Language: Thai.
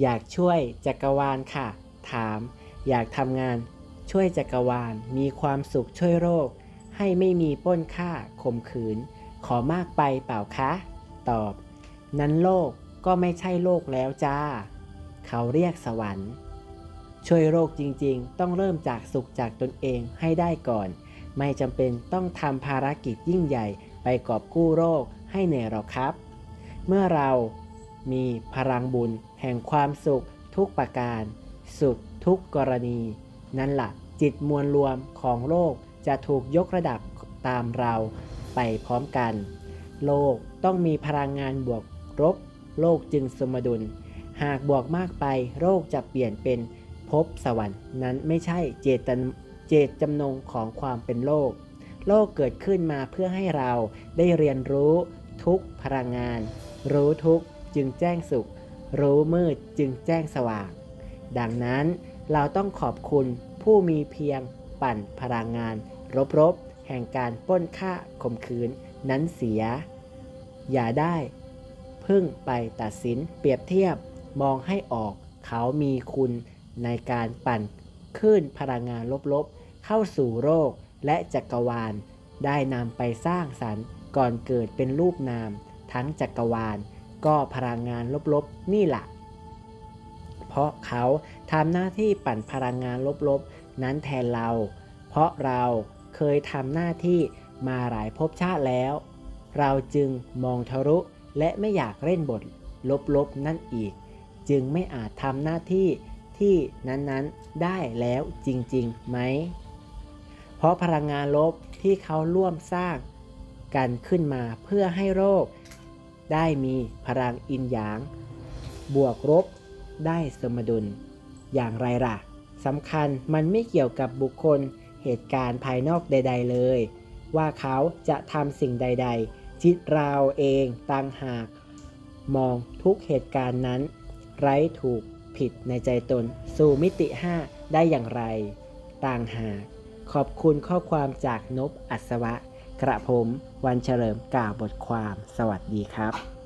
อยากช่วยจักรวาลค่ะ ถาม อยากทำงาน ช่วยจักรวาล มีความสุขช่วยโรค ให้ไม่มีป้นฆ่าข่มขืน ขอมากไปเปล่าคะ ตอบ นั้นโลกก็ไม่ใช่โลกแล้วจ้า เขาเรียกสวรรค์ ช่วยโรคจริงๆ ต้องเริ่มจากสุขจากตนเองให้ได้ก่อน ไม่จำเป็นต้องทำภารกิจยิ่งใหญ่ไปกอบกู้โรคให้เหนื่อยหรอกครับ เมื่อเรามีพลังบุญ แห่งความสุขทุกประการ สุขทุกกรณี นั่นละ่ะจิตมวลรวมของโลกจะถูกยกระดับตามเราไปพร้อมกัน โลกต้องมีพลังงานบวกลบโลกจึงสมดุล หากบวกมากไปโรคจะเปลี่ยนเป็นภพสวรรค์นั้นไม่ใช่เจตนเจตจำนงของความเป็นโลก โลกเกิดขึ้นมาเพื่อให้เราได้เรียนรู้ทุกพลังงาน รู้ทุกจึงแจ้งสุข รู้มืดจึงแจ้งสว่าง ดังนั้นเราต้องขอบคุณผู้มีเพียงปั่นพลังงาน รบๆ แห่งการป้นฆ่าข่มขืนนั้นเสีย อย่าได้ พึ่งไปตัดสินเปรียบเทียบมองให้ออกเขามีคุณในการปั่นคลื่นพลังงานลบๆ เข้าสู่โรคและจักรวาล ได้นำไปสร้างสรรค์ก่อนเกิดเป็นรูปนาม ทั้งจักรวาล ก็พลังงานลบๆนี่แหละเพราะเขาทำหน้าที่ปั่นพลังงานลบๆ นั้นแทนเรา เพราะเราเคยทำหน้าที่มาหลายภพชาติแล้ว เราจึงมองทะลุและไม่อยากเล่นบทลบๆนั่นอีก จึงไม่อาจทำหน้าที่ที่นั้นๆได้แล้วจริงๆไหม เพราะพลังงานลบที่เขาร่วมสร้างกันขึ้นมาเพื่อให้โรค ได้มีพลังอินหยาง บวกลบได้สมดุล อย่างไรล่ะสำคัญมันไม่เกี่ยวกับบุคคลเหตุการณ์ภายนอกใด ๆ เลย ว่าเขาจะทำสิ่งใด ๆ จิตเราเองต่างหาก มองทุกเหตุการณ์นั้น ไร้ถูกผิดในใจตน สู่มิติ 5 ได้อย่างไร ต่างหาก ขอบคุณข้อความจากนบอัศวะ กระผมวันเฉลิมกล่าวบทความสวัสดีครับ